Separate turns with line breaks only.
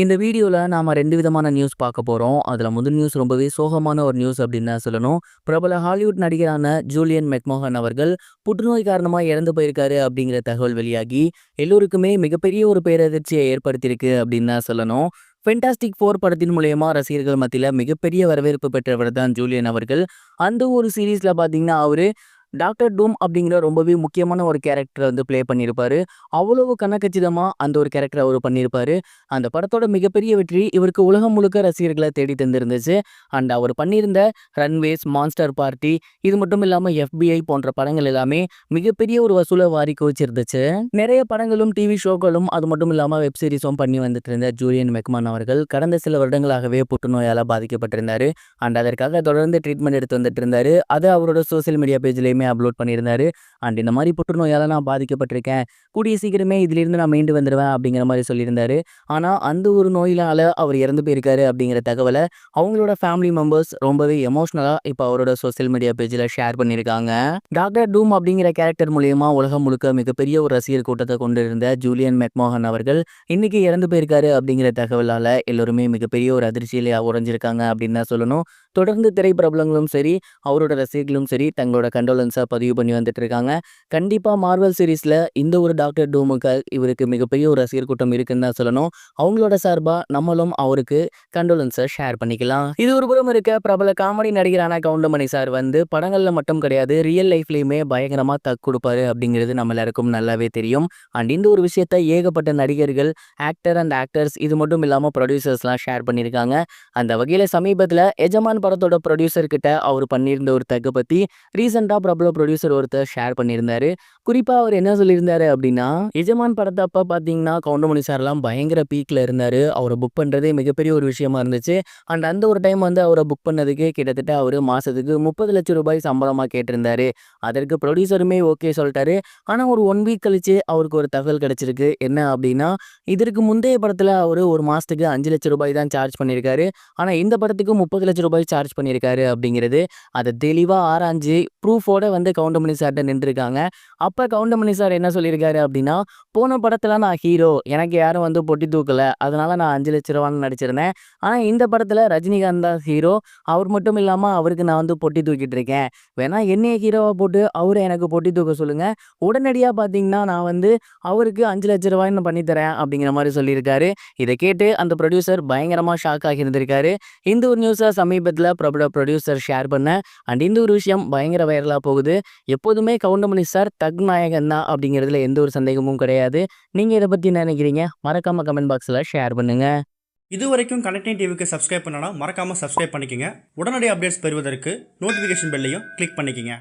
இந்த வீடியோவில் நாம் ரெண்டு விதமான நியூஸ் பார்க்க போகிறோம் அதில் முதல் நியூஸ் ரொம்பவே சோகமான ஒரு நியூஸ் அப்படின்னு தான் சொல்லணும். பிரபல ஹாலிவுட் நடிகரான ஜூலியன் மெக்மோகன் அவர்கள் புற்றுநோய் காரணமாக இறந்து போயிருக்காரு அப்படிங்கிற தகவல் வெளியாகி, எல்லோருக்குமே மிகப்பெரிய ஒரு பேரதிர்ச்சியை ஏற்படுத்தியிருக்கு அப்படின்னு தான் சொல்லணும். ஃபென்டாஸ்டிக் ஃபோர் படத்தின் மூலயமா ரசிகர்கள் மத்தியில் மிகப்பெரிய வரவேற்பு பெற்றவர் தான் ஜூலியன் அவர்கள். அந்த ஒரு சீரீஸில் பார்த்தீங்கன்னா, அவர் டாக்டர் டூம் அப்படிங்கிற ரொம்பவே முக்கியமான ஒரு கேரக்டரை வந்து ப்ளே பண்ணியிருப்பாரு. அவ்வளவு கனக்கச்சிதமாக அந்த ஒரு கேரக்டரை அவர் பண்ணியிருப்பாரு. அந்த படத்தோட மிகப்பெரிய வெற்றி இவருக்கு உலகம் முழுக்க ரசிகர்களை தேடி தந்திருந்துச்சு. அண்ட் அவர் பண்ணியிருந்த ரன்வேஸ், மான்ஸ்டர் பார்ட்டி இது மட்டும் இல்லாமல் எஃபிஐ போன்ற படங்கள் எல்லாமே மிகப்பெரிய ஒரு வசூலை வாரி குவிச்சிருந்துச்சு. நிறைய படங்களும், டிவி ஷோக்களும் அது மட்டும் இல்லாமல் வெப் சீரிஸும் பண்ணி வந்துட்டு இருந்த ஜூலியன் மெக்மான் அவர்கள் கடந்த சில வருடங்களாகவே புற்றுநோயால் பாதிக்கப்பட்டிருந்தாரு. அண்ட் அதற்காக தொடர்ந்து ட்ரீட்மெண்ட் எடுத்து வந்துட்டு இருந்தார் அது அவரோட சோசியல் மீடியா பேஜ்லேயுமே அப்லோட் பண்ணியிருந்தாரு. அண்ட் இந்த மாதிரி புற்றுநோயால் நான் பாதிக்கப்பட்டிருக்கேன். கூடிய சீக்கிரமே இதிலிருந்து நான் மீண்டு வந்துடுவேன் அப்படிங்கிற மாதிரி சொல்லியிருந்தாரு. ஆனால் அந்த ஒரு நோயினால அவர் இறந்து போயிருக்காரு அப்படிங்கிற தகவலை அவங்களோட ஃபேமிலி மெம்பர்ஸ் ரொம்பவே எமோஷ்னலாக இப்போ அவரோட சோசியல் மீடியா பேஜில் ஷேர் பண்ணியிருக்காங்க. டாக்டர் டூம் அப்படிங்கிற கேரக்டர் மூலயமா உலகம் முழுக்க மிகப்பெரிய ஒரு ரசிகர் கூட்டத்தை கொண்டிருந்த ஜூலியன் மெக்மோகன் அவர்கள் இன்னைக்கு இறந்து போயிருக்காரு அப்படிங்கிற தகவலால் எல்லோருமே மிகப்பெரிய ஒரு அதிர்ச்சியிலே உறைஞ்சிருக்காங்க அப்படின்னு தான் சொல்லணும். தொடர்ந்து திரைப்பிரபலங்களும் சரி, அவரோட ரசிகர்களும் சரி தங்களோட கண்டோலன்ஸாக பதிவு பண்ணி வந்துட்டு இருக்காங்க. கண்டிப்பாக மார்வல் சீரீஸில் இந்த ஒரு டாக்டர் டூமுக்கு இவருக்கு மிகப்பெரிய ஒரு ரசிகர் கூட்டம் இருக்குன்னு தான் சொல்லணும். அவங்களோட சார்பாக நம்மளும் அவருக்கு கண்டோலன்ஸை ஷேர் பண்ணிக்கலாம். இது ஒரு புறம் இருக்க பிரபல காமெடி நடிகரான கவுண்டமணி சார் வந்து படங்களில் மட்டும் கிடையாது, ரியல் லைஃப்லேயுமே பயங்கரமாக தக் கொடுப்பாரு அப்படிங்கிறது நம்ம எல்லாருக்கும் நல்லாவே தெரியும். அண்ட் இந்த ஒரு விஷயத்த ஏகப்பட்ட நடிகர்கள், ஆக்டர் அண்ட் ஆக்டர்ஸ் இது மட்டும் இல்லாமல் ப்ரொடியூசர்ஸ்லாம் ஷேர் பண்ணியிருக்காங்க. அந்த வகையில் சமீபத்தில் எஜமான் படத்தோட ப்ரொடியூசர் கிட்ட அவர் பண்ணியிருந்த ஒரு தக்க பற்றி ரீசெண்டாக பிரபல ப்ரொடியூசர் ஒருத்தர் ஷேர் பண்ணியிருந்தாரு. குறிப்பா அவர் என்ன சொல்லியிருந்தாரு அப்படின்னா, எஜமான் படத்தை அப்போ பார்த்தீங்கன்னா, கவுண்டமணி சார்லாம் பயங்கர பீக்ல இருந்தாரு. அவரை புக் பண்றதே மிகப்பெரிய ஒரு விஷயமா இருந்துச்சு. அண்ட் அந்த ஒரு டைம் வந்து அவரை புக் பண்ணதுக்கு கிட்டத்தட்ட அவரு மாசத்துக்கு ரூ. 30,00,000 சம்பளமா கேட்டிருந்தாரு. அதற்கு ப்ரொடியூசருமே ஓகே சொல்லிட்டாரு ஆனா ஒரு ஒன் வீக் கழிச்சு அவருக்கு ஒரு தகவல் கிடைச்சிருக்கு. என்ன அப்படின்னா, இதற்கு முந்தைய படத்துல அவரு ஒரு மாசத்துக்கு ரூ. 5,00,000 தான் சார்ஜ் பண்ணியிருக்காரு. ஆனா இந்த படத்துக்கு முப்பது லட்சம் ரூபாய் சார்ஜ் பண்ணியிருக்காரு அப்படிங்கிறது. அதை தெளிவா ஆராய்ஞ்சு ப்ரூஃபோட வந்து கவுண்டமணி சார்ட்ட நின்றுருக்காங்க. அப்போ கவுண்டமணி சார் என்ன சொல்லியிருக்காரு அப்படின்னா, போன படத்தில் நான் ஹீரோ. எனக்கு யாரும் வந்து பொட்டி தூக்கல. அதனால நான் அஞ்சு லட்ச ரூபான்னு நடிச்சிருந்தேன். ஆனால் இந்த படத்தில் ரஜினிகாந்த் தான் ஹீரோ. அவர் மட்டும் இல்லாமல் அவருக்கு நான் வந்து பொட்டி தூக்கிட்டு இருக்கேன். வேணா என்னைய ஹீரோவை போட்டு அவரை எனக்கு பொட்டி தூக்க சொல்லுங்கள் உடனடியாக பார்த்தீங்கன்னா, நான் வந்து அவருக்கு ரூ. 5,00,000ன்னு பண்ணி தரேன் அப்படிங்கிற மாதிரி சொல்லியிருக்காரு. இதை கேட்டு அந்த ப்ரொடியூசர் பயங்கரமாக ஷாக் ஆகி இருந்திருக்காரு. இந்த ஒரு நியூஸை சமீபத்தில் பிரபல ப்ரொடியூசர் ஷேர் பண்ண அண்ட் இந்த ஒரு விஷயம் பயங்கர வைரலாக போகுது. எப்போதுமே கவுண்டமணி சார் தக் நாயகன் தான் அப்படிங்கிறதுல எந்த ஒரு சந்தேகமும் கிடையாது. நீங்கள் இதை பற்றி என்ன நினைக்கிறீங்க? மறக்காம கமெண்ட் பாக்ஸில் ஷேர் பண்ணுங்க.
இதுவரைக்கும் கனெக்டிங் டிவிக்கு சப்ஸ்கிரைப் பண்ணனா மறக்காமல் சப்ஸ்கிரைப் பண்ணிக்கோங்க உடனடி அப்டேட்ஸ் பெறுவதற்கு நோட்டிஃபிகேஷன் பெல்லையும் கிளிக் பண்ணிக்கோங்க